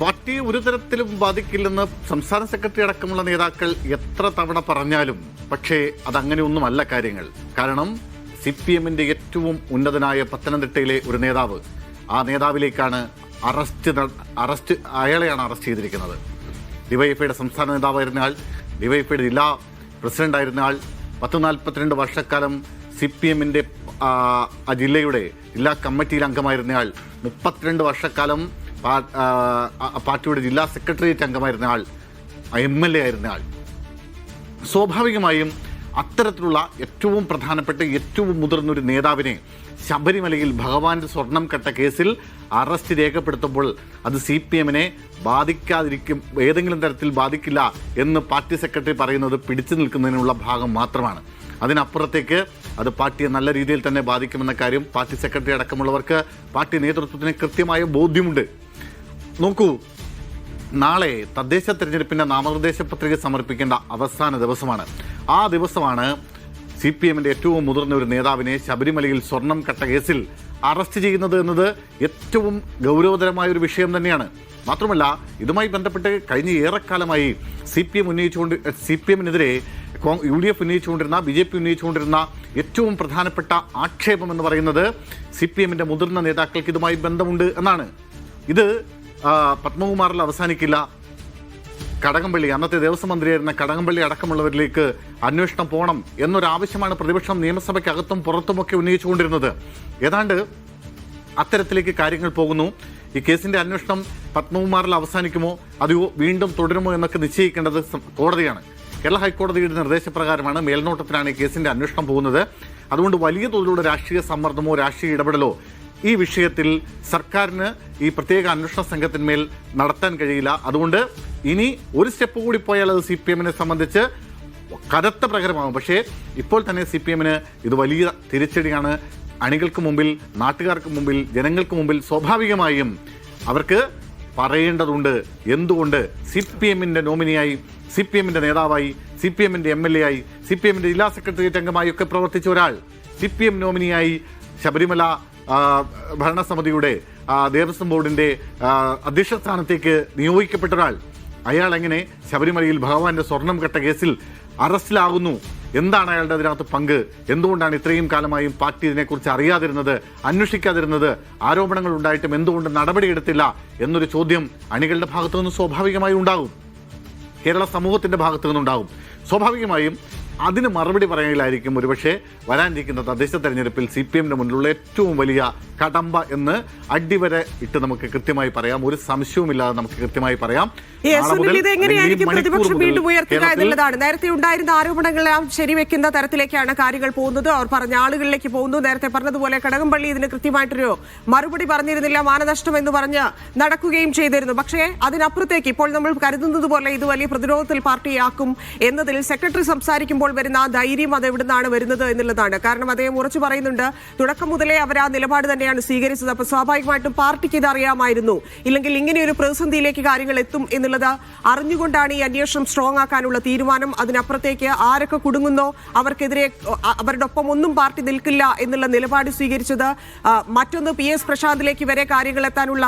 Party ഒരു തരത്തിലും ബാധിക്കില്ലെന്ന് സംസ്ഥാന സെക്രട്ടറി അടക്കമുള്ള നേതാക്കൾ എത്ര തവണ പറഞ്ഞാലും പക്ഷേ അതങ്ങനെയൊന്നുമല്ല കാര്യങ്ങൾ. കാരണം സി പി എമ്മിന്റെ ഏറ്റവും ഉന്നതനായ പത്തനംതിട്ടയിലെ ഒരു നേതാവ് ആ നേതാവിലേക്കാണ് അറസ്റ്റ് അറസ്റ്റ് അയാളെയാണ് അറസ്റ്റ് ചെയ്തിരിക്കുന്നത്. ഡിവൈഎഫ്ഐയുടെ സംസ്ഥാന നേതാവായിരുന്ന ഡിവൈഎഫ്ഐയുടെ ജില്ലാ പ്രസിഡന്റായിരുന്ന ആൾ പത്ത് നാൽപ്പത്തിരണ്ട് വർഷക്കാലം സി പി എമ്മിന്റെ ആ ജില്ലയുടെ ജില്ലാ കമ്മിറ്റിയിൽ അംഗമായിരുന്നയാൾ മുപ്പത്തിരണ്ട് വർഷക്കാലം പാർട്ടിയുടെ ജില്ലാ സെക്രട്ടേറിയറ്റ് അംഗമായിരുന്ന ആൾ എം എൽ എ ആയിരുന്ന ആൾ. സ്വാഭാവികമായും അത്തരത്തിലുള്ള ഏറ്റവും പ്രധാനപ്പെട്ട ഏറ്റവും മുതിർന്നൊരു നേതാവിനെ ശബരിമലയിൽ ഭഗവാന്റെ സ്വർണം കെട്ട കേസിൽ അറസ്റ്റ് രേഖപ്പെടുത്തുമ്പോൾ അത് സി പി എമ്മിനെ ബാധിക്കാതിരിക്കും ഏതെങ്കിലും തരത്തിൽ ബാധിക്കില്ല എന്ന് പാർട്ടി സെക്രട്ടറി പറയുന്നത് പിടിച്ചു നിൽക്കുന്നതിനുള്ള ഭാഗം മാത്രമാണ്. അതിനപ്പുറത്തേക്ക് അത് പാർട്ടിയെ നല്ല രീതിയിൽ തന്നെ ബാധിക്കുമെന്ന കാര്യം പാർട്ടി സെക്രട്ടറി അടക്കമുള്ളവർക്ക് പാർട്ടി നേതൃത്വത്തിന് കൃത്യമായ ബോധ്യമുണ്ട്. നോക്കൂ നാളെ തദ്ദേശ തെരഞ്ഞെടുപ്പിന്റെ നാമനിർദ്ദേശ പത്രിക സമർപ്പിക്കേണ്ട അവസാന ദിവസമാണ്. ആ ദിവസമാണ് സി പി എമ്മിന്റെ ഏറ്റവും മുതിർന്ന ഒരു നേതാവിനെ ശബരിമലയിൽ സ്വർണം കട്ട കേസിൽ അറസ്റ്റ് ചെയ്യുന്നത് എന്നത് ഏറ്റവും ഗൗരവതരമായ ഒരു വിഷയം തന്നെയാണ്. മാത്രമല്ല ഇതുമായി ബന്ധപ്പെട്ട് കഴിഞ്ഞ ഏറെക്കാലമായി സി പി എം ഉന്നയിച്ചുകൊണ്ട് സി പി എമ്മിനെതിരെ യു ഡി എഫ് ഉന്നയിച്ചുകൊണ്ടിരുന്ന ബി ജെ പി ഉന്നയിച്ചുകൊണ്ടിരുന്ന ഏറ്റവും പ്രധാനപ്പെട്ട ആക്ഷേപം എന്ന് പറയുന്നത് സി പി എമ്മിന്റെ മുതിർന്ന നേതാക്കൾക്ക് ഇതുമായി ബന്ധമുണ്ട് എന്നാണ്. ഇത് പത്മകുമാറിൽ അവസാനിക്കില്ല. കടകംപള്ളി അന്നത്തെ ദേവസ്വം മന്ത്രിയായിരുന്ന കടകംപള്ളി അടക്കമുള്ളവരിലേക്ക് അന്വേഷണം പോകണം എന്നൊരാവശ്യമാണ് പ്രതിപക്ഷം നിയമസഭയ്ക്കകത്തും പുറത്തുമൊക്കെ ഉന്നയിച്ചുകൊണ്ടിരുന്നത്. ഏതാണ്ട് അത്തരത്തിലേക്ക് കാര്യങ്ങൾ പോകുന്നു. ഈ കേസിന്റെ അന്വേഷണം പത്മകുമാറിൽ അവസാനിക്കുമോ? അതോ വീണ്ടും തുടരുമോ എന്നൊക്കെ നിശ്ചയിക്കേണ്ടത് കോടതിയാണ്. കേരള ഹൈക്കോടതിയുടെ നിർദ്ദേശപ്രകാരമാണ് മേൽനോട്ടത്തിലാണ് ഈ കേസിന്റെ അന്വേഷണം പോകുന്നത്. അതുകൊണ്ട് വലിയ തോതിലുള്ള രാഷ്ട്രീയ സമ്മർദ്ദമോ രാഷ്ട്രീയ ഇടപെടലോ ഈ വിഷയത്തിൽ സർക്കാരിന് ഈ പ്രത്യേക അന്വേഷണ സംഘത്തിന്മേൽ നടത്താൻ കഴിയില്ല. അതുകൊണ്ട് ഇനി ഒരു സ്റ്റെപ്പ് കൂടി പോയാൽ അത് സി പി എമ്മിനെ സംബന്ധിച്ച് കനത്ത പ്രകരമാകും പക്ഷേ ഇപ്പോൾ തന്നെ സി പി എമ്മിന് ഇത് വലിയ തിരിച്ചടിയാണ്. അണികൾക്ക് മുമ്പിൽ നാട്ടുകാർക്ക് മുമ്പിൽ ജനങ്ങൾക്ക് മുമ്പിൽ സ്വാഭാവികമായും അവർക്ക് പറയേണ്ടതുണ്ട്. എന്തുകൊണ്ട്? സി പി എമ്മിന്റെ നോമിനിയായി സി പി എമ്മിന്റെ നേതാവായി സി പി എമ്മിന്റെ എം എൽ എ ആയി സി പി എമ്മിന്റെ ജില്ലാ സെക്രട്ടേറിയറ്റ് അംഗമായി ഒക്കെ പ്രവർത്തിച്ച ഒരാൾ സി പി എം നോമിനിയായി ശബരിമല ഭരണസമിതിയുടെ ദേവസ്വം ബോർഡിന്റെ ആ, അധ്യക്ഷ സ്ഥാനത്തേക്ക് നിയോഗിക്കപ്പെട്ട ഒരാൾ അയാൾ എങ്ങനെ ശബരിമലയിൽ ഭഗവാന്റെ സ്വർണം കെട്ട കേസിൽ അറസ്റ്റിലാകുന്നു? എന്താണ് അയാളുടെ അതിനകത്ത് പങ്ക്? എന്തുകൊണ്ടാണ് ഇത്രയും കാലമായും പാർട്ടി ഇതിനെക്കുറിച്ച് അറിയാതിരുന്നത് അന്വേഷിക്കാതിരുന്നത്? ആരോപണങ്ങൾ ഉണ്ടായിട്ടും എന്തുകൊണ്ട് നടപടിയെടുത്തില്ല? എന്നൊരു ചോദ്യം അണികളുടെ ഭാഗത്തു നിന്ന് സ്വാഭാവികമായി ഉണ്ടാകും. കേരള സമൂഹത്തിന്റെ ഭാഗത്തു നിന്നുണ്ടാകും സ്വാഭാവികമായും അതിന് മറുപടി പറയാനായിരിക്കും ഒരുപക്ഷെ വരാനിരിക്കുന്ന തദ്ദേശ തെരഞ്ഞെടുപ്പിൽ സി പി എമ്മിന് മുന്നിലുള്ള ഏറ്റവും വലിയ കടമ്പ എന്ന് അടിവരെ ഇട്ട് നമുക്ക് കൃത്യമായി പറയാം. ഒരു സംശയവുമില്ലാതെ നമുക്ക് കൃത്യമായി പറയാം. പ്രതിപക്ഷം വീണ്ടും ഉയർത്തുക എന്നുള്ളതാണ്. നേരത്തെ ഉണ്ടായിരുന്ന ആരോപണങ്ങളെല്ലാം ശരിവെക്കുന്ന തരത്തിലേക്കാണ് കാര്യങ്ങൾ പോകുന്നത്. അവർ പറഞ്ഞ ആളുകളിലേക്ക് പോകുന്നു. നേരത്തെ പറഞ്ഞതുപോലെ കടകംപള്ളി ഇതിന് കൃത്യമായിട്ടൊരു മറുപടി പറഞ്ഞിരുന്നില്ല. മാനനഷ്ടം എന്ന് പറഞ്ഞ് നടക്കുകയും ചെയ്തിരുന്നു. പക്ഷേ അതിനപ്പുറത്തേക്ക് ഇപ്പോൾ നമ്മൾ കരുതുന്നത് പോലെ ഇത് വലിയ പ്രതിരോധത്തിൽ പാർട്ടിയാക്കും എന്നതിൽ സെക്രട്ടറി സംസാരിക്കുമ്പോൾ വരുന്ന ആ ധൈര്യം അത് എവിടുന്നാണ് വരുന്നത് എന്നുള്ളതാണ്. കാരണം അദ്ദേഹം ഉറച്ചു പറയുന്നുണ്ട് തുടക്കം മുതലേ അവർ ആ നിലപാട് തന്നെയാണ് സ്വീകരിച്ചത്. അപ്പോൾ സ്വാഭാവികമായിട്ടും പാർട്ടിക്ക് ഇത് അറിയാമായിരുന്നു. ഇല്ലെങ്കിൽ ഇങ്ങനെ ഒരു പ്രതിസന്ധിയിലേക്ക് കാര്യങ്ങൾ എത്തും എന്നുള്ളത് അറിഞ്ഞുകൊണ്ടാണ് ഈ അന്വേഷണം സ്ട്രോങ് ആക്കാനുള്ള തീരുമാനം. അതിനപ്പുറത്തേക്ക് ആരൊക്കെ കുടുങ്ങുന്നോ അവർക്കെതിരെ അവരുടെ ഒപ്പം ഒന്നും പാർട്ടി നിൽക്കില്ല എന്നുള്ള നിലപാട് സ്വീകരിച്ചത് മറ്റൊന്ന് പി എസ് പ്രശാന്തിലേക്ക് വരെ കാര്യങ്ങൾ എത്താനുള്ള